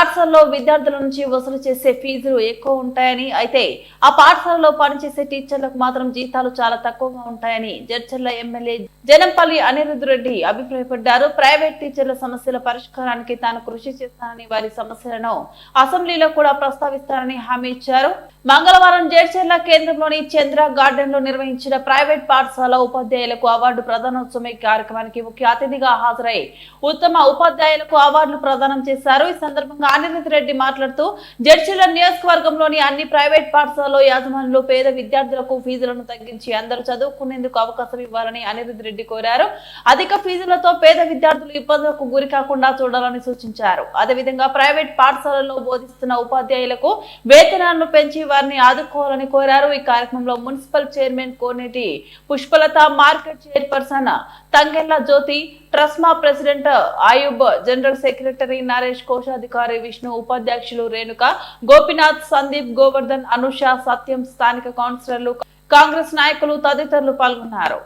పాఠశాలలో విద్యార్థుల నుంచి వసూలు చేసే ఫీజులు ఎక్కువ ఉంటాయని అయితే ఆ పాఠశాలలో పనిచేసే టీచర్లకు మాత్రం జీతాలు చాలా తక్కువగా ఉంటాయని జడ్చర్ల ఎమ్మెల్యే జనంపల్లి అనిరుద్ రెడ్డి అభిప్రాయపడ్డారు. ప్రైవేట్ టీచర్ల సమస్యల పరిష్కారానికి తాను కృషి చేస్తానని వారి సమస్యలను అసెంబ్లీలో కూడా ప్రస్తావిస్తానని హామీ ఇచ్చారు. మంగళవారం జడ్చర్ల కేంద్రంలోని చంద్ర గార్డెన్లో నిర్వహించిన ప్రైవేట్ పాఠశాల ఉపాధ్యాయులకు అవార్డు ప్రదానోత్సవం కార్యక్రమానికి ముఖ్య అతిథిగా హాజరై ఉత్తమ ఉపాధ్యాయులకు అవార్డులు ప్రదానం చేశారు. ఈ సందర్భంగా అనిరుద్ధ్ రెడ్డి మాట్లాడుతూ జడ్చీల నియోజకవర్గంలోని అన్ని ప్రైవేట్ పాఠశాలలో యాజమానులు పేద విద్యార్థులకు ఫీజులను తగ్గించి అందరూ చదువుకునేందుకు అవకాశం ఇవ్వాలని అనిరుద్ రెడ్డి కోరారు. అధిక ఫీజులతో పేద విద్యార్థులు ఇబ్బందులకు గురి కాకుండా చూడాలని సూచించారు. అదేవిధంగా ప్రైవేట్ పాఠశాలల్లో బోధిస్తున్న ఉపాధ్యాయులకు వేతనాలను పెంచి వారిని ఆదుకోవాలని కోరారు. ఈ కార్యక్రమంలో municipal chairman Koneti Pushpalatha market chairperson Tangella Jyothi Trusma president Ayub general secretary Naresh కోశాధికారి విష్ణు ఉపాధ్యక్షులు రేణుక గోపినాథ్ సందీప్ గోవర్ధన్ అనుష సత్యం స్థానిక కౌన్సిలర్లు కాంగ్రెస్ నాయకులు తదితరులు పాల్గొన్నారు.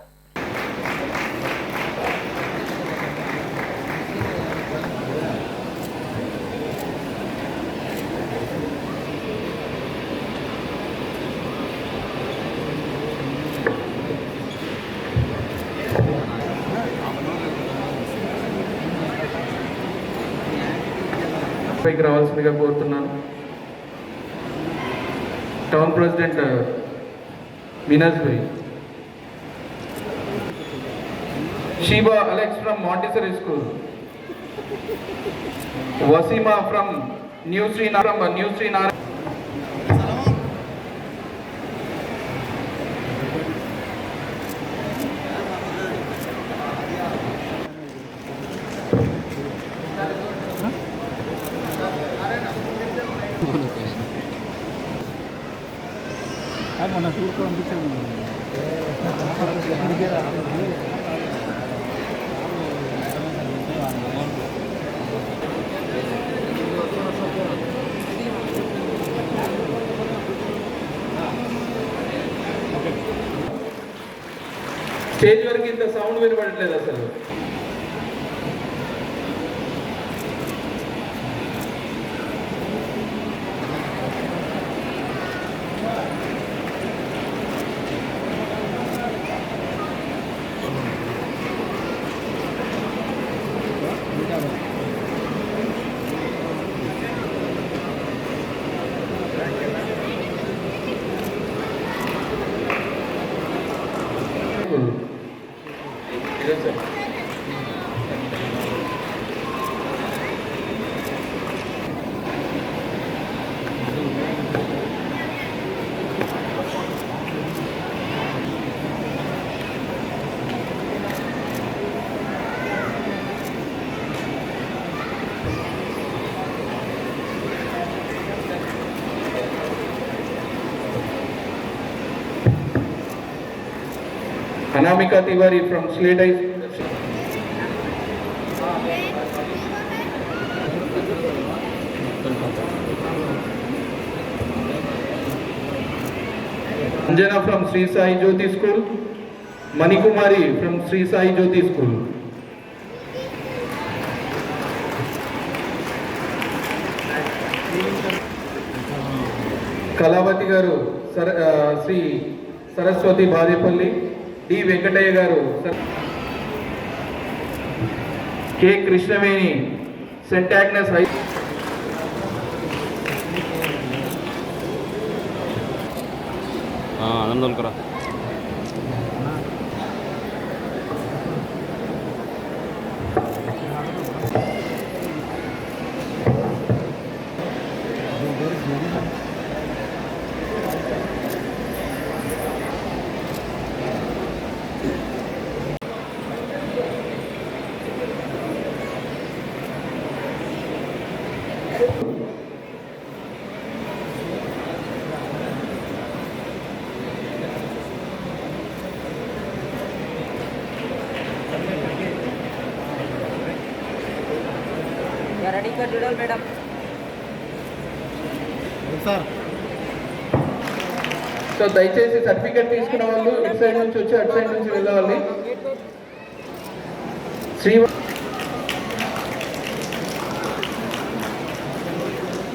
పైకి రావాల్సిందిగా కోరుతున్నాను. Town president మీనాజ్ Bhai. Sheeba Alex from Montessori school. Waseema from new శ్రీనారం new Srinarayana. మన టూర్కి పంపించాము స్టేజ్ వరకు ఇంత సౌండ్ వినపడట్లేదు అసలు ఇదే sir Anamika Tiwari from Slate I Anjana from Sri Sai Jyothi school Manikumari from Sri Sai Jyothi school Kalavathi గారు సర శ్రీ సరస్వతి బాదేపల్లి డి వెంకటయ్య గారు కె కృష్ణవేణి సెంట్ హై అనందోల్కరా రెడీ చూడాలి మేడం సార్ సో దయచేసి సర్టిఫికేట్ తీసుకున్న వాళ్ళు ఇటు సైడ్ నుంచి వచ్చి అటు సైడ్ నుంచి వెళ్ళవాలి. Sri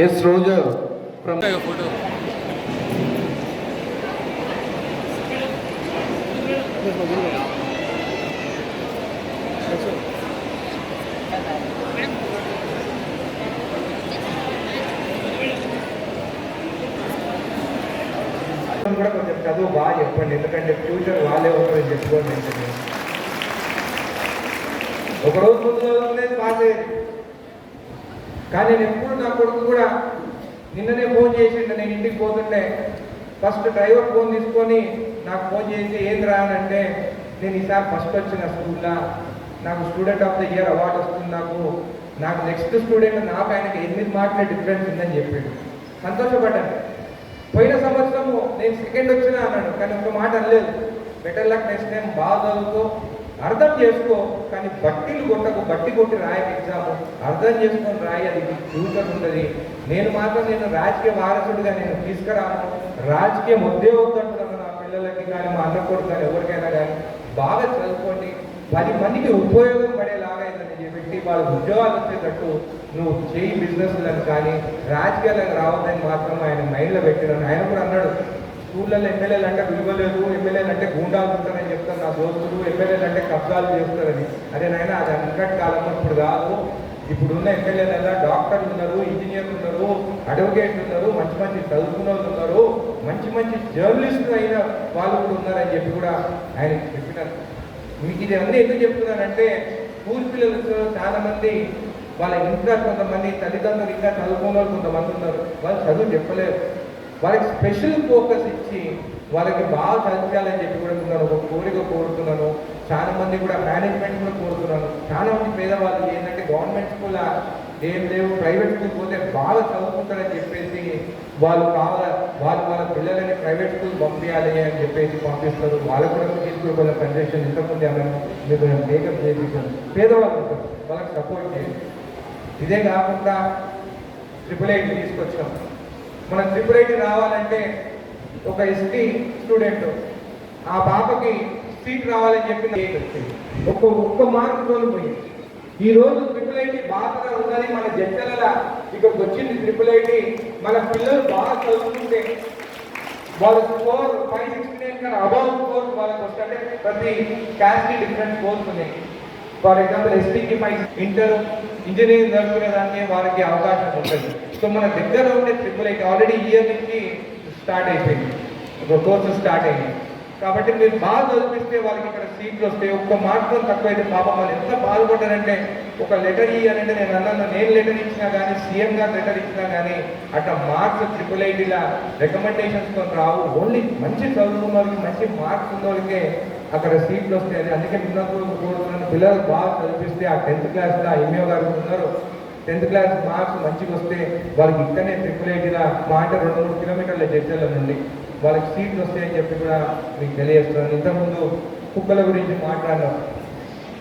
S Roja from photo కూడా కొంచెం చదువు బాగా చెప్పండి ఎందుకంటే ఫ్యూచర్ వాళ్ళే. ఉంటారని చెప్పుకోండి ఒక రోజు ముందు చదువుకునేది పాస్ అయ్యేది కానీ నేను ఎప్పుడు నా కొడుకు కూడా నిన్ననే ఫోన్ చేసిండు నేను ఇంటికి పోతుండే. ఫస్ట్ డ్రైవర్ ఫోన్ తీసుకొని నాకు ఫోన్ చేసి ఏం రానంటే నేను ఈసారి ఫస్ట్ వచ్చిన స్కూల్లో. నాకు student of the year award వస్తుంది నాకు. నాకు నెక్స్ట్ స్టూడెంట్ నాకు ఆయనకి ఎనిమిది మార్కుల డిఫరెన్స్ ఉందని చెప్పాడు. సంతోషపడ్డాను. పోయిన సంవత్సరము నేను సెకండ్ వచ్చినా అన్నాడు కానీ ఒక మాట అనలేదు. బెటర్ లక్ నెక్స్ట్ టైం బాగా చదువుకో. అర్థం చేసుకో కానీ బట్టీలు కొట్టకు బట్టి కొట్టి రాయని ఎగ్జామ్ అర్థం చేసుకొని రాయి అది ఫ్యూచర్ ఉంటుంది. నేను మాత్రం నేను రాజకీయ వారసుడిగా నేను తీసుకురాను. రాజకీయం వద్దే వద్దంటున్నాను నా పిల్లలకి కానీ మా అన్న కొడుకు కానీ ఎవరికైనా కానీ. బాగా చదువుకోండి. పది మందికి ఉపయోగం పడేలాగా ఇతన్ని చేపెట్టి వాళ్ళకి ఉద్యోగాలు వచ్చేటట్టు నువ్వు చేయి బిజినెస్లను కానీ రాజకీయాలకు రావద్దని మాత్రం ఆయన మైండ్లో పెట్టినాను ఆయన కూడా అన్నాడు. స్కూళ్ళల్లో ఎమ్మెల్యేలు అంటే విలువలేదు ఎమ్మెల్యేలు అంటే గూండాలు ఉంటారని చెప్తారు నా దోస్తులు ఎమ్మెల్యేలు అంటే కబ్జాలు చేస్తారని. అదే నాయన అది అంకట్ కాలం ఇప్పుడు కాదు. ఇప్పుడున్న ఎమ్మెల్యేలలో డాక్టర్లు ఉన్నారు ఇంజనీర్లు ఉన్నారు అడ్వకేట్లు ఉన్నారు మంచి మంచి చదువుకున్న వాళ్ళు ఉన్నారు మంచి మంచి జర్నలిస్టులు అయిన వాళ్ళు కూడా ఉన్నారని చెప్పి కూడా ఆయన చెప్పినారు. మీకు ఇది అన్నీ ఎందుకు చెప్తున్నానంటే స్కూల్ పిల్లలు చాలామంది వాళ్ళ ఇంకా కొంతమంది తల్లిదండ్రులు ఇంకా చదువుకున్న వాళ్ళు కొంతమంది ఉన్నారు. వాళ్ళు చదువు చెప్పలేరు. వాళ్ళకి స్పెషల్ ఫోకస్ ఇచ్చి వాళ్ళకి బాగా చదివించాలని చెప్పి కూడా ఉన్నాను. ఒక కోరిక కోరుతున్నాను. చాలా మంది కూడా మేనేజ్మెంట్ కూడా కోరుతున్నాను. చాలా మంది పేదవాళ్ళు ఏంటంటే గవర్నమెంట్ స్కూల్ ఏం లేవు ప్రైవేట్ స్కూల్ పోతే బాగా చదువుకుంటారని చెప్పేసి వాళ్ళు కావాల వాళ్ళు వాళ్ళ పిల్లలని ప్రైవేట్ స్కూల్ పంపించాలి అని చెప్పేసి పంపిస్తారు. వాళ్ళకు కూడా తీసుకుని వాళ్ళ కన్సెషన్ ఇంతకుముందు ఏమైనా మీరు మేకప్ చేయించాను. పేదవాళ్ళు ఉంటారు. వాళ్ళకి సపోర్ట్ చేయండి. ఇదే కాకుండా ట్రిపుల్ ఎయిట్ తీసుకొచ్చాం. మన ట్రిపుల్ ఐటీ రావాలంటే ఒక ఎస్టీ స్టూడెంట్ ఆ పాపకి సీట్ రావాలని చెప్పి ఒక్క ఒక్క మార్క్ పోయి ఈ రోజు ట్రిపుల్ ఐటీ బాగా ఉందని మన జట్టల ఇక్కడికి వచ్చింది ట్రిపుల్ ఐటీ మన పిల్లలు బాగా చదువుకుంటే వాళ్ళ స్కోర్ ఫైవ్ సిక్స్టీ నైన్ కన్నా అబౌవ్ స్కోర్ వాళ్ళకి వస్తుంటే ప్రతి క్యాస్ట్కి డిఫరెంట్ స్కోర్స్ ఉన్నాయి. ఫర్ ఎగ్జాంపుల్ ఎస్టీకి ఫైవ్ ఇంటర్ ఇంజనీరింగ్ చదువుకునే దానికి వారికి అవకాశం ఉంటుంది. సో మన దగ్గర ఉండే ట్రిపుల్ ఐటీ ఆల్రెడీ ఇయర్ నుంచి స్టార్ట్ అయిపోయింది. ఒక కోర్సు స్టార్ట్ అయింది. కాబట్టి మీరు బాగా చదివిస్తే వాళ్ళకి ఇక్కడ సీట్లు వస్తాయి. ఒక్క మార్కులు తక్కువైతే పాపం వాళ్ళు ఎంత బాధపడ్డారంటే ఒక లెటర్ ఇవ్వాలంటే నేను అన్నాను నేను లెటర్ ఇచ్చినా కానీ సీఎం గారు లెటర్ ఇచ్చినా కానీ అట్లా మార్క్స్ ట్రిపుల్ ఐటీలా రికమెండేషన్స్తో రావు. ఓన్లీ మంచి చదువుకున్న వాళ్ళకి మంచి మార్క్స్ ఉన్న వాళ్ళకే అక్కడ సీట్లు వస్తాయి. అందుకే ఉన్నప్పుడు కోరుతున్నాను పిల్లలు బాగా చదివిస్తే ఆ టెన్త్ క్లాస్లో ఆ ఎంఏ గారు ఉన్నారు. టెన్త్ క్లాస్ మార్క్స్ మంచిగా వస్తే వాళ్ళకి ఇక్కడనే ట్రిపుల్ ఐటీలా మా అంటే రెండు మూడు కిలోమీటర్ల జడ్జల నుండి వాళ్ళకి సీట్లు వస్తాయని చెప్పి కూడా మీకు తెలియజేస్తున్నాను. ఇంతకుముందు కుక్కల గురించి మాట్లాడినాం